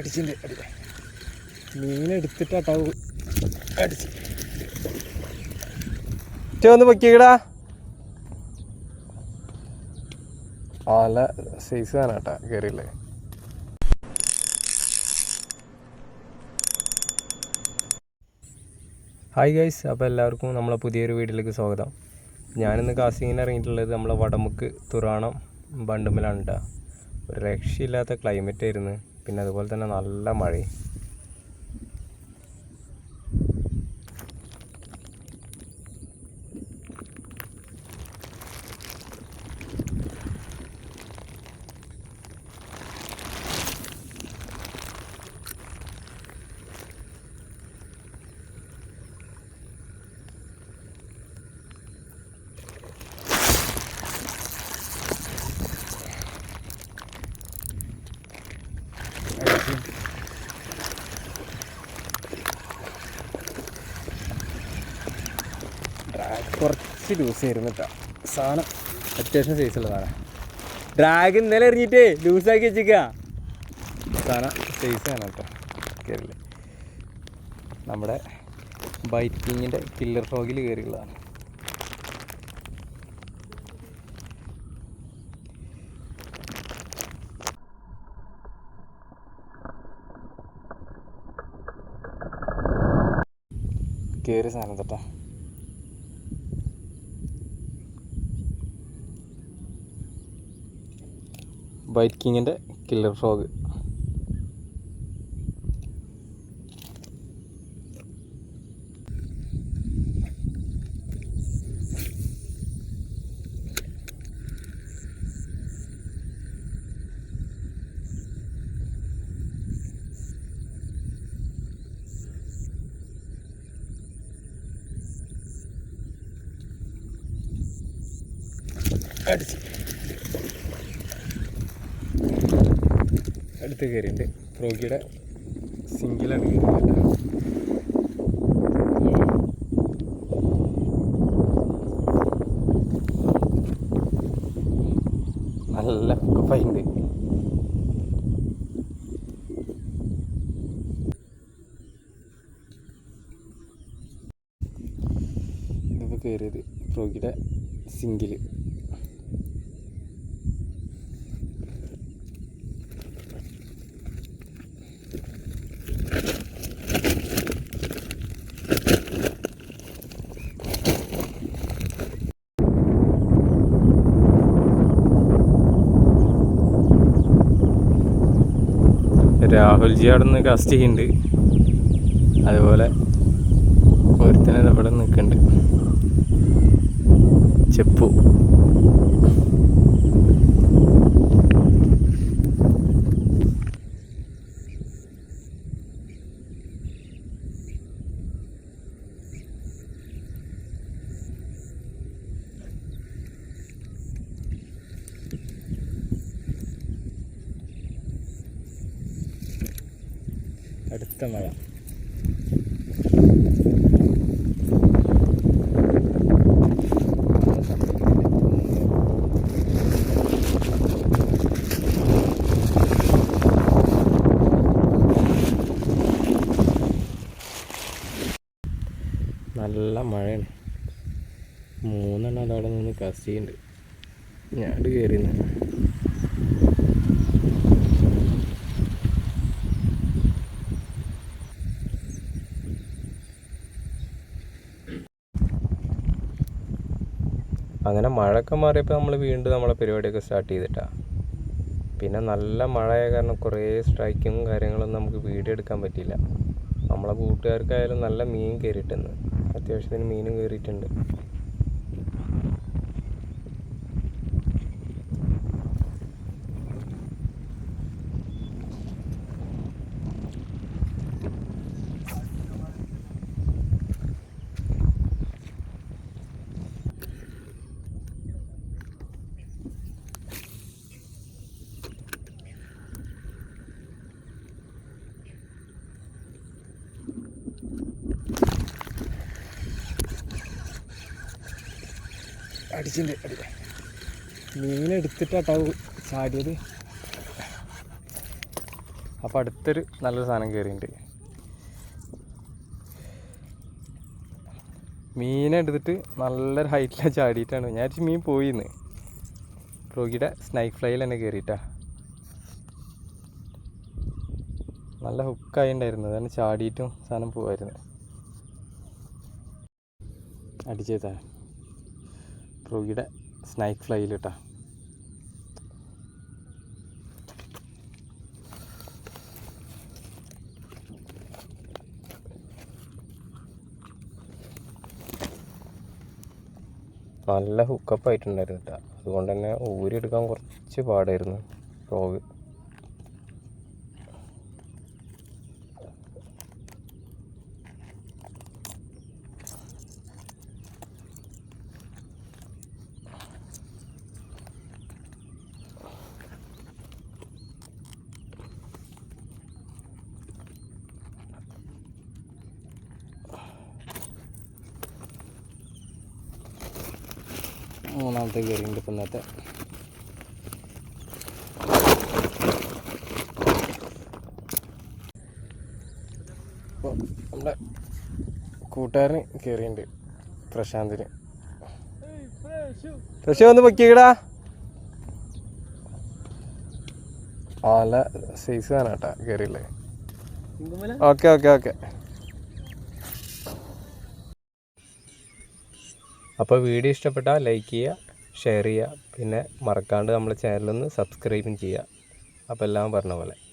അടിച്ചിട്ടുണ്ട് അടി മീൻ എടുത്തിട്ടാ അടിച്ച്. ഒന്ന് പൊക്കിക്കടാ നല്ല സൈസ് ആണ് കേട്ടാ കയറിയില്ലേ ഹായ് ഗൈസ് അപ്പോൾ എല്ലാവർക്കും നമ്മളെ പുതിയൊരു വീട്ടിലേക്ക് സ്വാഗതം. ഞാനിന്ന് കാസിങ്ങിന് ഇറങ്ങിയിട്ടുള്ളത് നമ്മളെ വടമുക്ക് തുറാണം ബണ്ടുമ്മലാണ് കേട്ടോ ഒരു രക്ഷയില്ലാത്ത ക്ലൈമറ്റ് ആയിരുന്നു. പിന്നെ അതുപോലെ തന്നെ നല്ല മഴയും. കുറച്ച് ലൂസ് ആയിരുന്നു കേട്ടോ സാധനം അത്യാവശ്യം സൈസ് ഉള്ളതാണ്. ഡ്രാഗ് ഇന്നലെ എറിഞ്ഞിട്ടേ ലൂസാക്കി വെച്ചിക്ക. സാധനം സൈസാണ് കേട്ടോ കയറില്ല നമ്മുടെ ബൈക്കിങ്ങിന്റെ കില്ലർ ഫോഗിൽ കയറിയുള്ളതാണ് കയറിയ സാധനം തൊട്ടാ. വൈറ്റ് കിങ്ങിന്റെ കില്ലർ ഫ്രോഗ് അടിച്ചു അടുത്ത് കയറിയിട്ട് ഫ്രോഗിയുടെ സിംഗിളാണ് കയറിയിട്ട് നല്ല ഫൈൻഡ് ഇതിപ്പോൾ കയറിയത് ഫ്രോഗിയുടെ സിംഗിൾ. രാഹുൽജി അവിടെ നിന്ന് കസ്റ്റ് ചെയ്യുന്നുണ്ട് അതുപോലെ ഒരുത്തനെ ഇവിടെ നിൽക്കുന്നുണ്ട് ചെപ്പു. അടുത്ത മഴ. നല്ല മഴയാണ്. മൂന്നെണ്ണം അതവിടെ നിന്ന് കസിയുണ്ട് ഞാൻ ഞാൻ അങ്ങനെ മഴയൊക്കെ മാറിയപ്പോൾ നമ്മൾ വീണ്ടും നമ്മളെ പരിപാടിയൊക്കെ സ്റ്റാർട്ട് ചെയ്തിട്ടാണ് പിന്നെ നല്ല മഴയായ കാരണം കുറേ സ്ട്രൈക്കും കാര്യങ്ങളൊന്നും നമുക്ക് വീഡിയോ എടുക്കാൻ പറ്റിയില്ല. നമ്മളെ കൂട്ടുകാർക്കായാലും നല്ല മീൻ കയറിയിട്ടുണ്ട് അത്യാവശ്യത്തിന് മീനും കയറിയിട്ടുണ്ട് അടിച്ചിട്ടുണ്ട് അടി മീൻ എടുത്തിട്ടാ ചാടിയത്. അപ്പോൾ അടുത്തൊരു നല്ലൊരു സാധനം കയറിയിട്ടുണ്ട് മീനെടുത്തിട്ട് നല്ലൊരു ഹൈറ്റിലാണ് ചാടിയിട്ടാണ്. ഞാൻ മീൻ പോയിന്ന്. പ്രോഗിയുടെ സ്നൈക്ക് ഫ്ലൈയിൽ തന്നെ കയറിയിട്ടാ നല്ല ഹുക്കായി ഉണ്ടായിരുന്നു അതാണ് ചാടിയിട്ടും സാധനം പോവായിരുന്നു അടിച്ചേതാ ഫ്രോഗിയുടെ സ്നൈക്ക് ഫ്ലൈയിൽ കേട്ടോ നല്ല ഹുക്കപ്പ് ആയിട്ടുണ്ടായിരുന്നു കേട്ടോ. അതുകൊണ്ട് തന്നെ ഊരി എടുക്കാൻ കുറച്ച് പാടായിരുന്നു. ഫ്രോഗ് മൂന്നാമത്തെ കയറിയുണ്ട് ഇപ്പം ഇന്നത്തെ. അപ്പോൾ നമ്മുടെ കൂട്ടുകാരന് കയറിയുണ്ട് പ്രശാന്തിന്. പ്രശാന്ത് ഒന്ന് പൊക്കിക്കടാ നല്ല സൈസ് വേണം കേട്ടാ കയറിയില്ലേ ഓക്കെ ഓക്കെ ഓക്കെ. അപ്പോൾ വീഡിയോ ഇഷ്ടപ്പെട്ടാൽ ലൈക്ക് ചെയ്യുക ഷെയർ ചെയ്യുക. പിന്നെ മറക്കാണ്ട് നമ്മളെ ചാനലൊന്ന് സബ്സ്ക്രൈബും ചെയ്യുക. അപ്പോൾ എല്ലാം പറഞ്ഞ പോലെ.